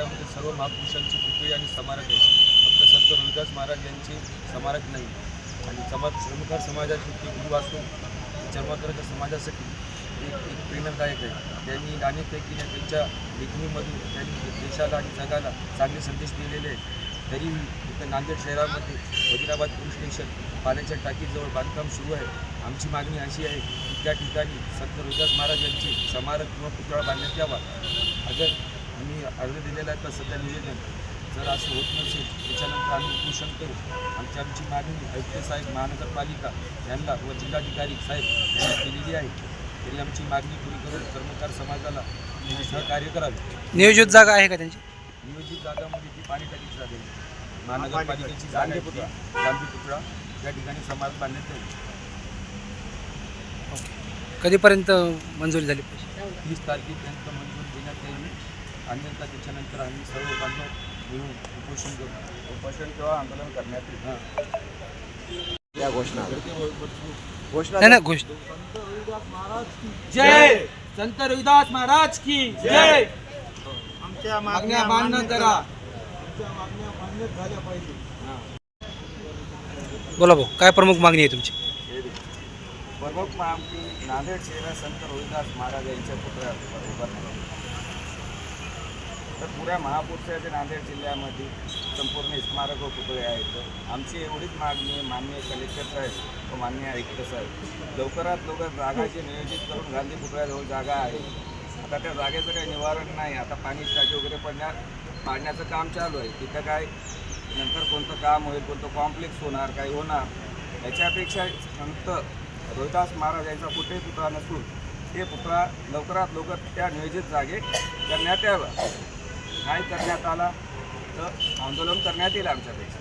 करणाऱ्यामध्ये सर्व महापुरुषांची पुतळे आणि स्मारक आहे. फक्त संत रविदास महाराज यांची स्मारक नाही. आणि समाज चर्मकार समाजाची ती गुरु असून चर्मकाराच्या समाजासाठी एक एक प्रेरणादायक आहे. त्यांनी नाणेफेकीने त्यांच्या लेखणीमधून त्यांनी देशाला आणि जगाला चांगले संदेश दिलेले आहेत. इथं नांदेड शहरामध्ये वजिराबाद पोलीस स्टेशन पाण्याच्या टाकीजवळ बांधकाम सुरू आहे. आमची मागणी अशी आहे की त्या ठिकाणी संत रोहिदास महाराज यांची स्मारक किंवा पुतळा बांधण्यात यावा. अगर आम्ही अर्ज दिलेला आहे तर सध्या निवेदन जर असं होत नसेल त्याच्यानंतर आम्ही उपोषण करू. आमची आमची मागणी आयुक्त साहेब महानगरपालिका यांना व जिल्हाधिकारी साहेब यांना केलेली आहे. तरी आमची मागणी पुरी करून कर्मकार समाजाला सहकार्य करावे. नियोजित जागा आहे का त्यांची? नियोजित जागामध्ये ती पाणी टाकीची जागा आहे. महानगरपालिकेची जागा आहे ती. गांधी पुतळा या ठिकाणी समाज बांधण्यात येईल. कधीपर्यंत मंजुरी झाली पाहिजे? तीस तारखेपर्यंत मंजूर अन्यथा त्याच्यानंतर आम्ही सर्व बांधव मिळून उपोषण करू. उपोषण किंवा आंदोलन करण्यात येईल. हां. या घोषणा. घोषणा नाही नाही गोष्ट जय! संत रविदास महाराज की जय! आमच्या मागण्या मान्य करा. बोला भाऊ काय प्रमुख मागणी आहे तुमची? प्रमुख आमची नांदेड शहरात संत रोहिदास महाराज यांच्या उभारण्यात आली. तर पुऱ्या महापुरुषाच्या नांदेड जिल्ह्यामध्ये संपूर्ण स्मारक व पुतळे आहेत. आमची एवढीच मागणी आहे मान्य कलेक्टर साहेब व मान्य आयुक्त साहेब. लवकरात लवकर जागाचे नियोजित करून गांधी पुतळ्याजवळ जागा आहे. आता त्या जागेचं काही निवारण नाही. आता पाणी टाकी वगैरे पडण्या पाडण्याचं काम चालू आहे. तिथं काय नंतर कोणतं काम होईल कोणतं कॉम्प्लेक्स होणार काही होणार याच्यापेक्षा संत रोहिदास महाराज यांचा कुठेही पुतळा नसून ते पुतळा लवकरात लवकर त्या नियोजित जागे करण्यात यावा. नाही करण्यात आला? तर आंदोलन करण्यात येईल आमच्यापेक्षा